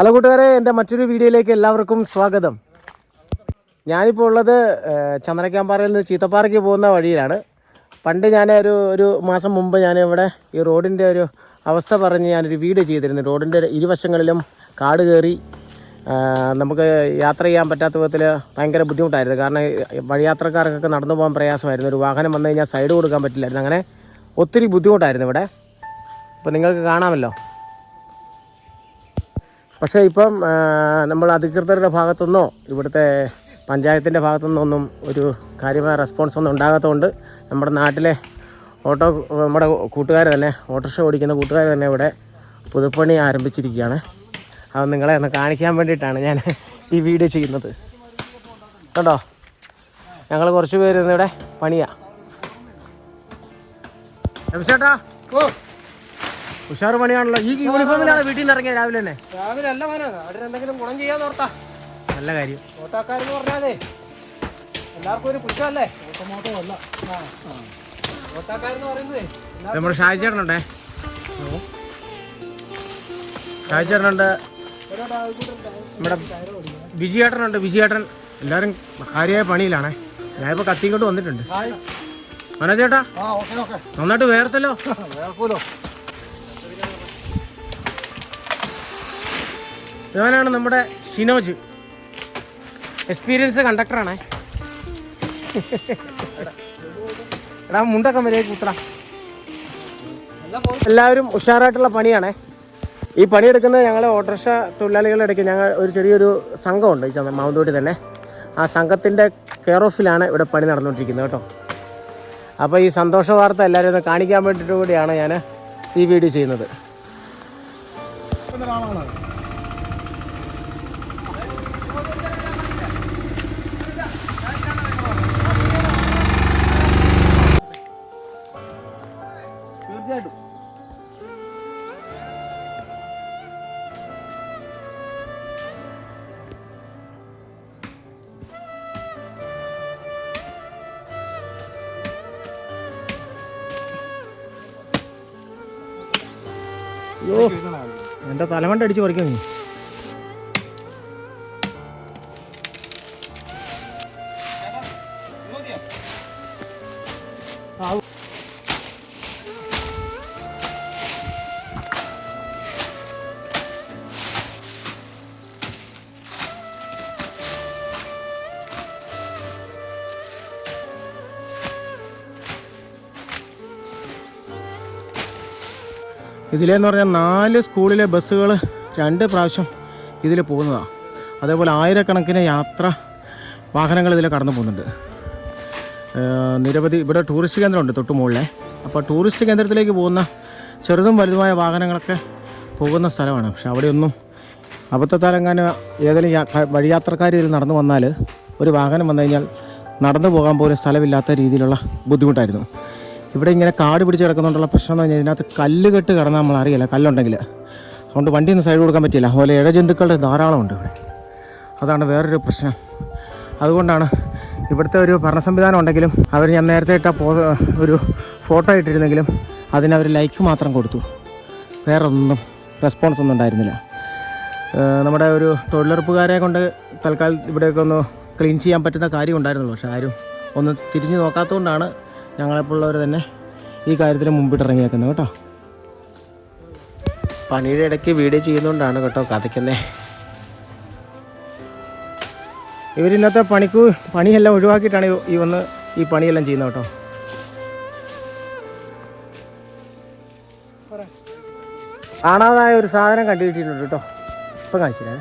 Hello കൂട്ടുകാരെ എന്റെ മറ്റൊരു വീഡിയോയിലേക്ക് എല്ലാവർക്കും സ്വാഗതം. ഞാനിപ്പോൾ ഉള്ളത് ചന്ദ്രക്കാമ്പാറയിൽ നിന്ന് ചീത്തപ്പാറയ്ക്ക് പോകുന്ന വഴിയിലാണ്. പണ്ട് ഞാൻ ഒരു ഒരു മാസം മുമ്പ് ഞാൻ ഇവിടെ ഈ റോഡിന്റെ ഒരു അവസ്ഥ പറഞ്ഞ് ഞാനൊരു വീഡിയോ ചെയ്തിരുന്നു. റോഡിന്റെ ഇരുവശങ്ങളിലും കാട് കയറി നമുക്ക് യാത്ര ചെയ്യാൻ പറ്റാത്ത വിധത്തിൽ ഭയങ്കര ബുദ്ധിമുട്ടായിരുന്നു. കാരണം വഴിയാത്രക്കാർക്കൊക്കെ നടന്നു പോകാൻ പ്രയാസമായിരുന്നു. ഒരു വാഹനം വന്നു കഴിഞ്ഞാൽ സൈഡ് കൊടുക്കാൻ പറ്റില്ലായിരുന്നു. അങ്ങനെ ഒത്തിരി ബുദ്ധിമുട്ടായിരുന്നു ഇവിടെ. അപ്പോൾ നിങ്ങൾക്ക് കാണാമല്ലോ. പക്ഷേ ഇപ്പം നമ്മൾ അധികൃതരുടെ ഭാഗത്തുനിന്നോ ഇവിടുത്തെ പഞ്ചായത്തിന്റെ ഭാഗത്തുനിന്നോ ഒന്നും ഒരു കാര്യമായ റെസ്പോൺസ് ഒന്നും ഉണ്ടാകാത്തതുകൊണ്ട് നമ്മുടെ നാട്ടിലെ ഓട്ടോ നമ്മുടെ കൂട്ടുകാർ തന്നെ ഓട്ടോറിക്ഷ ഓടിക്കുന്ന കൂട്ടുകാർ തന്നെ ഇവിടെ പുതുപ്പണി ആരംഭിച്ചിരിക്കുകയാണ്. അത് നിങ്ങളെ ഒന്ന് കാണിക്കാൻ വേണ്ടിയിട്ടാണ് ഞാൻ ഈ വീഡിയോ ചെയ്യുന്നത്. കേട്ടോ ഞങ്ങൾ കുറച്ച് പേര് ഇന്നിവിടെ പണിയാ. ചേട്ടാ ഓ. ഉഷാറ് പണിയാണല്ലോ. ഈ യൂണിഫോമിലാണ് വീട്ടിൽ നിന്ന് ഇറങ്ങിയത് രാവിലെ തന്നെ. രാവിലെ അല്ല മോനെ. അവിടെ എന്തെങ്കിലും ഗുണം ഓർത്താ. നല്ല കാര്യം. ഓട്ടോക്കാരെന്ന് പറഞ്ഞാലേ എല്ലാവർക്കും ഒരു ഓട്ടോമോട്ടോ അല്ല ഓട്ടോക്കാരെന്ന് പറയുന്നതേ എല്ലാ- നമ്മുടെ ഷാജി ചേട്ടനുണ്ടേ. ഷാജി ചേട്ടനുണ്ട്. നമ്മുടെ ബിജി ഏട്ടനുണ്ട് ബിജി ഏട്ടൻ എല്ലാവരും കാര്യമായ പണിയിലാണേ. ഞാനിപ്പോൾ കത്തിയും കൊണ്ട് വന്നിട്ടുണ്ട്. മനോജേട്ടാ നന്നായിട്ട് വേർത്തല്ലോ. വേർക്കൂലോ? ഇവനാണ് നമ്മുടെ ഷിനോജ്. എക്സ്പീരിയൻസ് കണ്ടക്ടറാണേ എടാ മുണ്ടൊക്കെ വരെ കുത്തറ എല്ലാവരും ഉഷാറായിട്ടുള്ള പണിയാണേ. ഈ പണിയെടുക്കുന്നത് ഞങ്ങൾ ഓട്ടോറിക്ഷ തൊഴിലാളികളുടെ ഇടയ്ക്ക് ഞങ്ങൾ ഒരു ചെറിയൊരു സംഘമുണ്ട് ഈ ചന്ത മാവന്തോട്ടി തന്നെ. ആ സംഘത്തിന്റെ കെയർ ഓഫിലാണ് ഇവിടെ പണി നടന്നുകൊണ്ടിരിക്കുന്നത് കേട്ടോ. അപ്പോൾ ഈ സന്തോഷ വാർത്ത എല്ലാവരും ഒന്ന് കാണിക്കാൻ വേണ്ടിയിട്ട് കൂടിയാണ് ഞാൻ ഈ വീഡിയോ ചെയ്യുന്നത്. എന്റെ തലമണ്ട അടിച്ച് പറിക്കാൻ നീ? ഇതിലെന്ന് പറഞ്ഞാൽ നാല് സ്കൂളിലെ ബസ്സുകൾ രണ്ട് പ്രാവശ്യം ഇതിൽ പോകുന്നതാണ് അതേപോലെ ആയിരക്കണക്കിന് യാത്ര വാഹനങ്ങൾ ഇതിൽ കടന്നു പോകുന്നുണ്ട്. നിരവധി ഇവിടെ ടൂറിസ്റ്റ് കേന്ദ്രമുണ്ട് തൊട്ട് മുകളിലെ. അപ്പോൾ ടൂറിസ്റ്റ് കേന്ദ്രത്തിലേക്ക് പോകുന്ന ചെറുതും വലുതുമായ വാഹനങ്ങളൊക്കെ പോകുന്ന സ്ഥലമാണ്. പക്ഷെ അവിടെയൊന്നും അബദ്ധത്താലെങ്ങാനും ഏതെങ്കിലും വഴിയാത്രക്കാർ ഇതിൽ നടന്നു വന്നാൽ ഒരു വാഹനം വന്നു കഴിഞ്ഞാൽ നടന്നു പോകാൻ പോലും സ്ഥലമില്ലാത്ത രീതിയിലുള്ള ബുദ്ധിമുട്ടായിരുന്നു. ഇവിടെ ഇങ്ങനെ കാട് പിടിച്ച് കിടക്കുന്നുണ്ടുള്ള പ്രശ്നം എന്ന് പറഞ്ഞാൽ ഇതിനകത്ത് കല്ല് കെട്ട് കിടന്നാൽ നമ്മൾ അറിയില്ല. കല്ലുണ്ടെങ്കിൽ അതുകൊണ്ട് വണ്ടി ഒന്നും സൈഡ് കൊടുക്കാൻ പറ്റില്ല അതുപോലെ ഇഴജന്തുക്കളുടെ ധാരാളമുണ്ട് ഇവിടെ. അതാണ് വേറൊരു പ്രശ്നം. അതുകൊണ്ടാണ് ഇവിടുത്തെ ഒരു ഭരണ സംവിധാനം ഉണ്ടെങ്കിലും അവർ ഞാൻ നേരത്തെ ഇട്ട പോ ഒരു ഫോട്ടോ ഇട്ടിരുന്നെങ്കിലും അതിനവർ ലൈക്ക് മാത്രം കൊടുത്തു. വേറെ ഒന്നും റെസ്പോൺസ് ഒന്നും ഉണ്ടായിരുന്നില്ല. നമ്മുടെ ഒരു തൊഴിലുറപ്പുകാരെ കൊണ്ട് തൽക്കാലം ഇവിടെയൊക്കെ ഒന്ന് ക്ലീൻ ചെയ്യാൻ പറ്റുന്ന കാര്യം ഉണ്ടായിരുന്നുള്ളൂ. പക്ഷേ ആരും ഒന്ന് തിരിഞ്ഞു നോക്കാത്തതുകൊണ്ടാണ് ഞങ്ങളെപ്പോലുള്ളവർ തന്നെ ഈ കാര്യത്തിന് മുമ്പിട്ട് ഇറങ്ങിയേക്കുന്നത് കേട്ടോ. പണിയുടെ ഇടയ്ക്ക് വീഡിയോ ചെയ്യുന്നതുകൊണ്ടാണ് കേട്ടോ കഥയ്ക്കുന്നത് ഇവരിന്നത്തെ പണിക്ക് പണിയെല്ലാം ഒഴിവാക്കിയിട്ടാണ് ഈ വന്ന് ഈ പണിയെല്ലാം ചെയ്യുന്നത് കേട്ടോ. കാണാതായ ഒരു സാധനം കണ്ടുകിട്ടിയിട്ടുണ്ട് കേട്ടോ. ഇപ്പം കാണിച്ചില്ലേ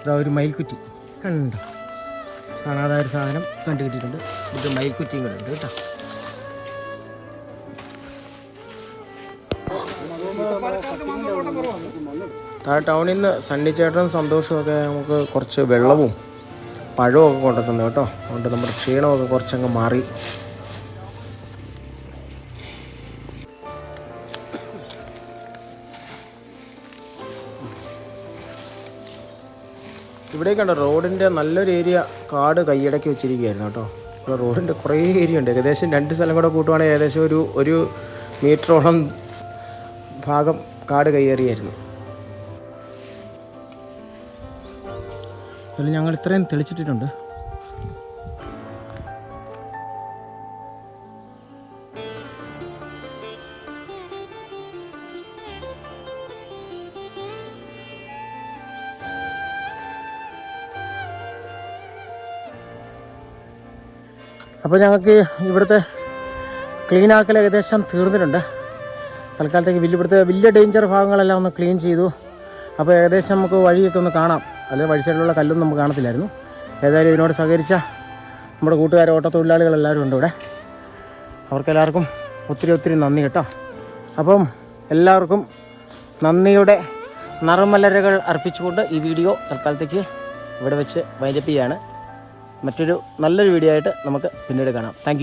ഇതാ ഒരു മയിൽക്കുറ്റി. കണ്ടോ? കാണാതായ ഒരു സാധനം കണ്ടുകിട്ടിയിട്ടുണ്ട്. ഇത് മയിൽക്കുറ്റിയും കൂടെ ഉണ്ട് കേട്ടോ. താഴെ ടൗണിൽ നിന്ന് സണ്ണി ചേട്ടനും സന്തോഷമൊക്കെ നമുക്ക് കുറച്ച് വെള്ളവും പഴവും ഒക്കെ കൊണ്ടു കേട്ടോ. അതുകൊണ്ട് നമ്മുടെ ക്ഷീണമൊക്കെ കുറച്ചങ്ങ് മാറി. ഇവിടേക്കുണ്ട് റോഡിന്റെ നല്ലൊരു ഏരിയ കാട് കൈയടക്കി വെച്ചിരിക്കുകയായിരുന്നു കേട്ടോ. ഇവിടെ റോഡിന്റെ കുറേ ഏരിയ ഉണ്ട്. ഏകദേശം രണ്ട് സ്ഥലം കൂടെ കൂട്ടുവാണെങ്കിൽ ഏകദേശം ഒരു ഒരു മീറ്ററോളം ഭാഗം കാട് കയ്യേറിയായിരുന്നു ഞങ്ങൾ ഇത്രയും തെളിച്ചിട്ടിട്ടുണ്ട്. അപ്പോൾ ഞങ്ങൾക്ക് ഇവിടുത്തെ ക്ലീൻ ആക്കൽ ഏകദേശം തീർന്നിട്ടുണ്ട്. തൽക്കാലത്തേക്ക് വലിയ ഇവിടുത്തെ വലിയ ഡേഞ്ചർ ഭാഗങ്ങളെല്ലാം ഒന്ന് ക്ലീൻ ചെയ്തു. അപ്പോൾ ഏകദേശം നമുക്ക് വഴിയൊക്കെ ഒന്ന് കാണാം. അല്ലെങ്കിൽ വഴി സൈഡിലുള്ള കല്ലൊന്നും നമുക്ക് കാണത്തില്ലായിരുന്നു. ഏതായാലും ഇതിനോട് സഹകരിച്ച നമ്മുടെ കൂട്ടുകാർ ഓട്ടോ തൊഴിലാളികളെല്ലാവരും ഉണ്ട് ഇവിടെ. അവർക്കെല്ലാവർക്കും ഒത്തിരി ഒത്തിരി നന്ദി കേട്ടോ. അപ്പം എല്ലാവർക്കും നന്ദിയുടെ നറുമലരകൾ അർപ്പിച്ചുകൊണ്ട് ഈ വീഡിയോ തൽക്കാലത്തേക്ക് ഇവിടെ വെച്ച് വൈൻഡപ്പ് മറ്റൊരു നല്ലൊരു വീഡിയോ ആയിട്ട് നമുക്ക് പിന്നീട് കാണാം. താങ്ക്